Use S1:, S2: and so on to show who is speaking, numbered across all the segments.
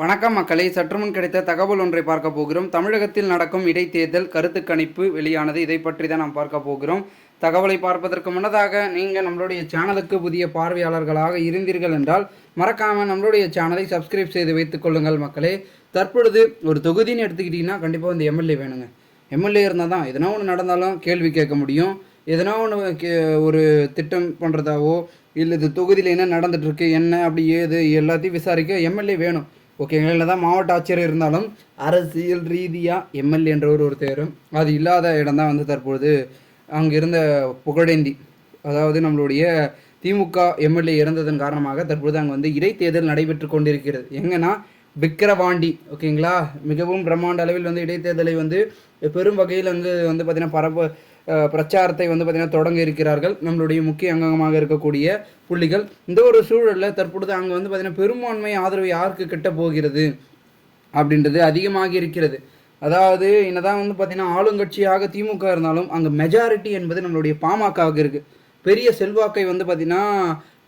S1: வணக்கம் மக்களை. சற்றுமுன் கிடைத்த தகவல் ஒன்றை பார்க்க போகிறோம். தமிழகத்தில் நடக்கும் இடைத்தேர்தல் கருத்து கணிப்பு வெளியானது. இதை பற்றி தான் நாம் பார்க்க போகிறோம். தகவலை பார்ப்பதற்கு முன்னதாக நீங்கள் நம்மளுடைய சேனலுக்கு புதிய பார்வையாளர்களாக இருந்தீர்கள் என்றால் மறக்காமல் நம்மளுடைய சேனலை சப்ஸ்கிரைப் செய்து வைத்துக் கொள்ளுங்கள் மக்களே. தற்பொழுது ஒரு தொகுதின்னு எடுத்துக்கிட்டிங்கன்னா கண்டிப்பாக வந்து எம்எல்ஏ வேணுங்க. எம்எல்ஏ இருந்தால் தான் எதனா ஒன்று நடந்தாலும் கேள்வி கேட்க முடியும். எதனா ஒன்று கே ஒரு திட்டம் பண்ணுறதாவோ இல்லை இது தொகுதியில் என்ன நடந்துட்டுருக்கு என்ன அப்படி ஏது எல்லாத்தையும் விசாரிக்க எம்எல்ஏ வேணும். ஓகேங்களா இல்லை தான் மாவட்ட ஆட்சியர் இருந்தாலும் அரசியல் ரீதியாக எம்எல்ஏன்ற ஒரு ஒருத்தரும் அது இல்லாத இடம் தான் வந்து தற்பொழுது அங்கே இருந்த புகழேந்தி. அதாவது நம்மளுடைய திமுக எம்எல்ஏ இறந்ததன் காரணமாக தற்பொழுது அங்கே வந்து இடைத்தேர்தல் நடைபெற்று கொண்டிருக்கிறது. எங்கன்னா விக்கிரவாண்டி ஓகேங்களா? மிகவும் பிரம்மாண்ட அளவில் வந்து இடைத்தேர்தலை வந்து பெரும் வகையில் அங்கு வந்து பார்த்திங்கன்னா பரப்ப பிரச்சாரத்தை வந்து பார்த்திங்கன்னா தொடங்க இருக்கிறார்கள். நம்மளுடைய முக்கிய அங்கமாக இருக்கக்கூடிய புள்ளிகள். இந்த ஒரு சூழலில் தற்பொழுது அங்கே வந்து பார்த்திங்கன்னா பெரும்பான்மை ஆதரவு யாருக்கு கிட்ட போகிறது அப்படின்றது அதிகமாகி இருக்கிறது. அதாவது என்னதான் வந்து பார்த்திங்கன்னா ஆளுங்கட்சியாக திமுக இருந்தாலும் அங்கே மெஜாரிட்டி என்பது நம்மளுடைய பாமகவுக்கு இருக்குது பெரிய செல்வாக்கை வந்து பார்த்திங்கன்னா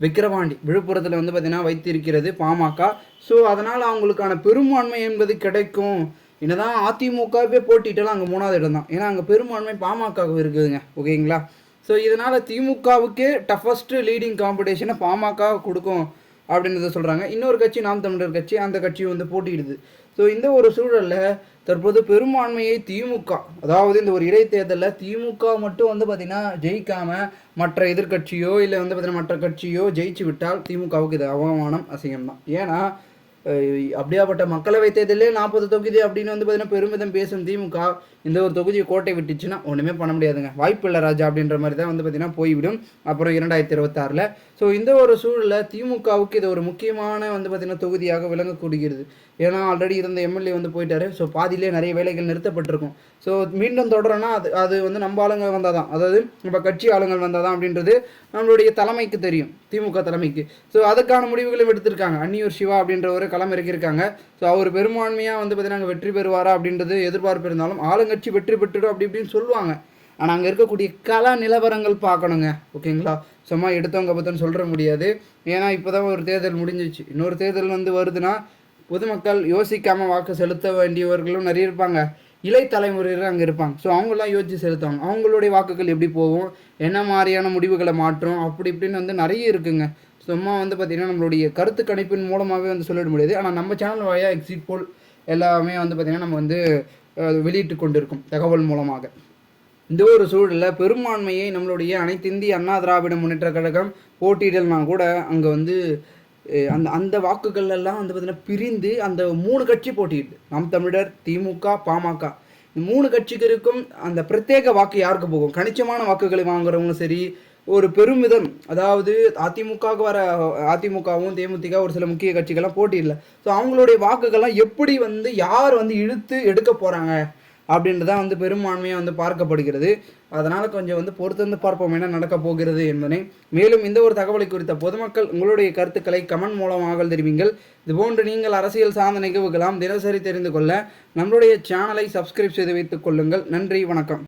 S1: விக்கிரவாண்டி விழுப்புரத்தில் வந்து பார்த்திங்கன்னா வைத்திருக்கிறது பாமக. ஸோ அதனால் அவங்களுக்கான பெரும்பான்மை என்பது கிடைக்கும். என்னதான் அதிமுகவே போட்டிட்டாலும் அங்கே மூணாவது இடம் தான். ஏன்னா அங்கே பெரும்பான்மை பாமகவுக்கு இருக்குதுங்க. ஓகேங்களா? ஸோ இதனால் திமுகவுக்கே டஃபஸ்ட்டு லீடிங் காம்படிஷனை பாமக கொடுக்கும் அப்படின்றத சொல்கிறாங்க இன்னொரு கட்சி நாம் தமிழர் கட்சி அந்த கட்சி வந்து போட்டியிடுது. ஸோ இந்த ஒரு சூழலில் தற்போது பெரும்பான்மையை திமுக அதாவது இந்த ஒரு இடைத்தேர்தலில் திமுக மட்டும் வந்து பார்த்திங்கன்னா ஜெயிக்காமல் மற்ற எதிர்க்கட்சியோ இல்லை வந்து பார்த்திங்கன்னா மற்ற கட்சியோ ஜெயிச்சு விட்டால் திமுகவுக்கு இது அவமானம் அசிங்கம் தான். ஏன்னா அப்படியாப்பட்ட மக்களவை தேர்தலே நாற்பது தொகுதி அப்படின்னு வந்து பார்த்தீங்கன்னா பெருமிதம் பேசும் திமுக இந்த ஒரு தொகுதியை கோட்டை விட்டுச்சுன்னா ஒன்றுமே பண்ண முடியாதுங்க. வாய்ப்பு இல்லை ராஜா அப்படின்ற மாதிரி தான் வந்து பார்த்தீங்கன்னா போய்விடும். அப்புறம் இரண்டாயிரத்தி இருபத்தாறில். ஸோ இந்த ஒரு சூழலில் திமுகவுக்கு இது ஒரு முக்கியமான வந்து பார்த்தீங்கன்னா தொகுதியாக விளங்கக்கூடுகிறது ஏன்னா ஆல்ரெடி இருந்த எம்எல்ஏ வந்து போயிட்டாரு. ஸோ பாதியிலே நிறைய வேலைகள் நிறுத்தப்பட்டிருக்கும். ஸோ மீண்டும் தொடரனா அது அது வந்து நம்ம ஆளுங்க வந்தால் தான் அதாவது நம்ம கட்சி ஆளுங்கள் வந்தால் தான் அப்படின்றது நம்மளுடைய தலைமைக்கு தெரியும். திமுக தலைமைக்கு. ஸோ அதுக்கான முடிவுகளும் எடுத்திருக்காங்க. அன்னியூர் சிவா அப்படின்ற ஒரு களம் இறக்கியிருக்காங்க. ஸோ அவர் பெரும்பான்மையாக வந்து பார்த்தீங்கன்னா வெற்றி பெறுவாரா அப்படின்றது எதிர்பார்ப்பு இருந்தாலும் ஆளுங்கட்சி வெற்றி பெற்றுடும் அப்படி இப்படின்னு சொல்லுவாங்க. ஆனால் அங்கே இருக்கக்கூடிய கல நிலவரங்கள் பார்க்கணுங்க. ஓகேங்களா? சும்மா எடுத்தவங்க பார்த்தோன்னு சொல்கிற முடியாது. ஏன்னா இப்போ தான் ஒரு தேர்தல் முடிஞ்சிச்சு. இன்னொரு தேர்தல் வந்து வருதுன்னா பொதுமக்கள் யோசிக்காமல் வாக்கு செலுத்த வேண்டியவர்களும் நிறைய இருப்பாங்க. இளை தலைமுறையினர் அங்கே இருப்பாங்க. ஸோ அவங்களாம் யோசிச்சு செலுத்துவாங்க அவங்களுடைய வாக்குகள் எப்படி போகும்? என்ன மாதிரியான முடிவுகளை மாற்றும்? அப்படி இப்படின்னு வந்து நிறைய இருக்குங்க. சும்மா வந்து பார்த்திங்கன்னா நம்மளுடைய கருத்து கணிப்பின் மூலமாகவே வந்து சொல்லிட முடியாது. ஆனால் நம்ம சேனல் வழியாக எக்ஸிட் போல் எல்லாமே வந்து பார்த்திங்கன்னா நம்ம வந்து வெளியிட்டு கொண்டிருக்கும் தகவல் மூலமாக. இந்த ஒரு சூழலில் பெரும்பான்மையை நம்மளுடைய அனைத்து இந்திய அண்ணா திராவிட முன்னேற்ற கழகம் போட்டியிடல்னா கூட அங்கே வந்து அந்த அந்த வாக்குகள் எல்லாம் வந்து பார்த்திங்கன்னா பிரிந்து அந்த மூணு கட்சி போட்டியிடுது. நாம் தமிழர் திமுக பாமக. இந்த மூணு கட்சிக்கு இருக்கும் அந்த பிரத்யேக வாக்கு யாருக்கு போகும்? கணிச்சமான வாக்குகளை வாங்குறவங்களும் சரி ஒரு பெருமிதம். அதாவது அதிமுகவுக்கு வர அதிமுகவும் தேமுதிக ஒரு சில முக்கிய கட்சிகள்லாம் போட்டியிடல ஸோ அவங்களுடைய வாக்குகள்லாம் எப்படி வந்து யார் வந்து இழுத்து எடுக்க போகிறாங்க அப்படின்றதான் வந்து பெரும்பான்மையாக வந்து பார்க்கப்படுகிறது. அதனால் கொஞ்சம் வந்து பொறுத்திருந்து பார்ப்போம் என்ன நடக்க போகிறது என்பதை. மேலும் இந்த ஒரு தகவலை குறித்த பொதுமக்கள் உங்களுடைய கருத்துக்களை கமெண்ட் மூலமாக தெரிவிங்கள். இதுபோன்று நீங்கள் அரசியல் சார்ந்த நிகழ்வுகளாம் தினசரி தெரிந்து கொள்ள நம்மளுடைய சேனலை சப்ஸ்கிரைப் செய்து வைத்துக் கொள்ளுங்கள். நன்றி வணக்கம்.